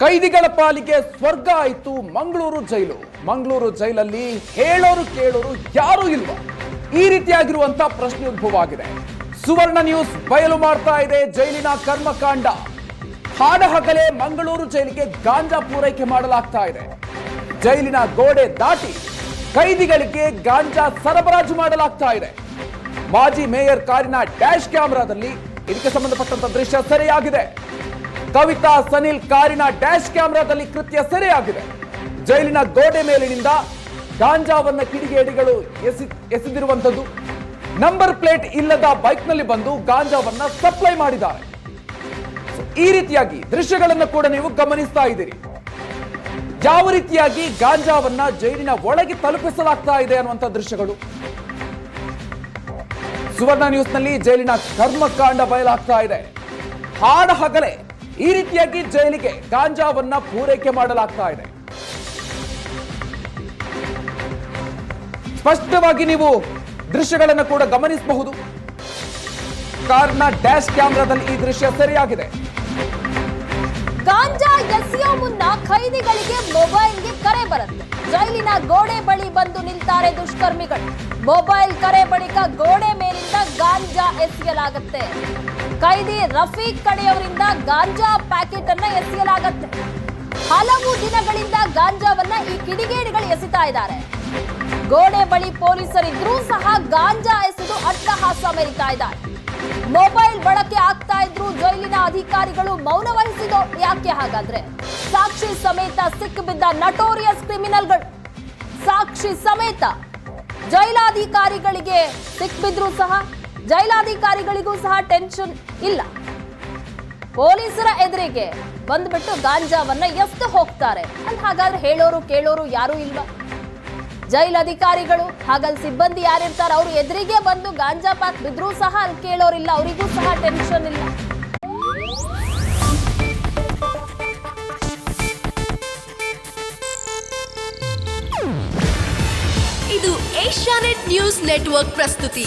ಕೈದಿಗಳ ಪಾಲಿಗೆ ಸ್ವರ್ಗ ಆಯಿತು ಮಂಗಳೂರು ಜೈಲು. ಮಂಗಳೂರು ಜೈಲಲ್ಲಿ ಹೇಳೋರು ಕೇಳೋರು ಯಾರೂ ಇಲ್ವಾ? ಈ ರೀತಿಯಾಗಿರುವಂತ ಪ್ರಶ್ನೆ ಉದ್ಭವ ಆಗಿದೆ. ಸುವರ್ಣ ನ್ಯೂಸ್ ಬಯಲು ಮಾಡ್ತಾ ಇದೆ ಜೈಲಿನ ಕರ್ಮಕಾಂಡ. ಹಾಡಹಗಲೇ ಮಂಗಳೂರು ಜೈಲಿಗೆ ಗಾಂಜಾ ಪೂರೈಕೆ ಮಾಡಲಾಗ್ತಾ ಇದೆ. ಜೈಲಿನ ಗೋಡೆ ದಾಟಿ ಕೈದಿಗಳಿಗೆ ಗಾಂಜಾ ಸರಬರಾಜು ಮಾಡಲಾಗ್ತಾ ಇದೆ. ಮಾಜಿ ಮೇಯರ್ ಕಾರಿನ ಡ್ಯಾಶ್ ಕ್ಯಾಮೆರಾದಲ್ಲಿ ಇದಕ್ಕೆ ಸಂಬಂಧಪಟ್ಟಂತ ದೃಶ್ಯ ಸೆರೆಯಾಗಿದೆ. ಕವಿತಾ ಸನಿಲ್ ಕಾರಿನ ಡ್ಯಾಶ್ ಕ್ಯಾಮೆರಾದಲ್ಲಿ ಕೃತ್ಯ ಸೆರೆಯಾಗಿದೆ. ಜೈಲಿನ ಗೋಡೆ ಮೇಲಿನಿಂದ ಗಾಂಜಾವನ್ನ ಕಿಡಿಗೇಡಿಗಳು ಎಸಿ, ಎಸೆದಿರುವಂಥದ್ದು. ನಂಬರ್ ಪ್ಲೇಟ್ ಇಲ್ಲದ ಬೈಕ್ನಲ್ಲಿ ಬಂದು ಗಾಂಜಾವನ್ನ ಸಪ್ಲೈ ಮಾಡಿದ್ದಾರೆ. ಈ ರೀತಿಯಾಗಿ ದೃಶ್ಯಗಳನ್ನು ಕೂಡ ನೀವು ಗಮನಿಸ್ತಾ ಇದ್ದೀರಿ. ಯಾವ ರೀತಿಯಾಗಿ ಗಾಂಜಾವನ್ನ ಜೈಲಿನ ಒಳಗೆ ತಲುಪಿಸಲಾಗ್ತಾ ಇದೆ ಅನ್ನುವಂಥ ದೃಶ್ಯಗಳು. ಸುವರ್ಣ ನ್ಯೂಸ್ನಲ್ಲಿ ಜೈಲಿನ ಕರ್ಮಕಾಂಡ ಬಯಲಾಗ್ತಾ ಇದೆ. ಹಾಡ ಹಗಲೇ ಈ ರೀತಿಯಾಗಿ ಜೈಲಿಗೆ ಗಾಂಜಾವನ್ನ ಪೂರೈಕೆ ಮಾಡಲಾಗ್ತಾ ಇದೆ. ಸ್ಪಷ್ಟವಾಗಿ ನೀವು ದೃಶ್ಯಗಳನ್ನು ಕೂಡ ಗಮನಿಸಬಹುದು. ಕಾರ್ನ ಡ್ಯಾಶ್ ಕ್ಯಾಮೆರಾದಲ್ಲಿ ಈ ದೃಶ್ಯ ಸರಿಯಾಗಿದೆ. ಗಾಂಜಾ ಎಸೆಯೋ ಮುನ್ನ ಖೈದಿಗಳಿಗೆ ಮೊಬೈಲ್ಗೆ ಕರೆ ಬರುತ್ತೆ. ಜೈಲಿನ ಗೋಡೆ ಬಳಿ ಬಂದು ನಿಲ್ತಾರೆ ದುಷ್ಕರ್ಮಿಗಳು. ಮೊಬೈಲ್ ಕರೆ ಬಳಿಕ ಗೋಡೆ ಮೇಲಿಂದ ಗಾಂಜಾ ಎಸೆಯಲಾಗುತ್ತೆ ಖೈದಿ ರಫೀಕ್ ಕಡೆಯವರಿಂದ ಗಾಂಜಾ ಪ್ಯಾಕೆಟ್ ಅನ್ನ ಎಸೆಯಲಾಗುತ್ತೆ. ಹಲವು ದಿನಗಳಿಂದ ಗಾಂಜಾವನ್ನ ಈ ಕಿಡಿಗೇಡಿಗಳು ಎಸಿತಾ ಇದ್ದಾರೆ. ಗೋಡೆ ಬಳಿ ಪೊಲೀಸರಿದ್ರೂ ಸಹ ಗಾಂಜಾ ಎಸೆದು ಅಟ್ಟಹಾಸ ಮೆರಿತಾ ಇದ್ದಾರೆ. ಮೊಬೈಲ್ ಬಳಕೆ ಆಗ್ತಾ ಇದ್ರು ಜೈಲಿನ ಅಧಿಕಾರಿಗಳು ಮೌನ ವಹಿಸಿದೋ ಯಾಕೆ ಹಾಗಾದ್ರೆ? ಸಾಕ್ಷಿ ಸಮೇತ ಸಿಕ್ಕಿಬಿದ್ದ ನಟೋರಿಯಸ್ ಕ್ರಿಮಿನಲ್ಗಳು. ಸಾಕ್ಷಿ ಸಮೇತ ಜೈಲಾಧಿಕಾರಿಗಳಿಗೆ ಸಿಕ್ಬಿದ್ರು ಸಹ ಜೈಲಾಧಿಕಾರಿಗಳಿಗೂ ಸಹ ಟೆನ್ಷನ್ ಇಲ್ಲ. ಪೊಲೀಸರ ಎದುರಿಗೆ ಬಂದ್ಬಿಟ್ಟು ಗಾಂಜಾವನ್ನ ಎಷ್ಟು ಹೋಗ್ತಾರೆ. ಅಲ್ಲಿ ಹಾಗಾದ್ರೆ ಹೇಳೋರು ಕೇಳೋರು ಯಾರೂ ಇಲ್ವಾ? ಜೈಲ್ ಅಧಿಕಾರಿಗಳು ಹಾಗಲ್ಲಿ ಸಿಬ್ಬಂದಿ ಯಾರಿರ್ತಾರೆ, ಅವ್ರು ಎದುರಿಗೆ ಬಂದು ಗಾಂಜಾ ಪಾಕ್ ಬಿದ್ರೂ ಸಹ ಅಲ್ಲಿ ಕೇಳೋರಿಲ್ಲ, ಅವರಿಗೂ ಸಹ ಟೆನ್ಷನ್ ಇಲ್ಲ. ಇದು ಏಷ್ಯಾನೆಟ್ ನ್ಯೂಸ್ ನೆಟ್ವರ್ಕ್ ಪ್ರಸ್ತುತಿ.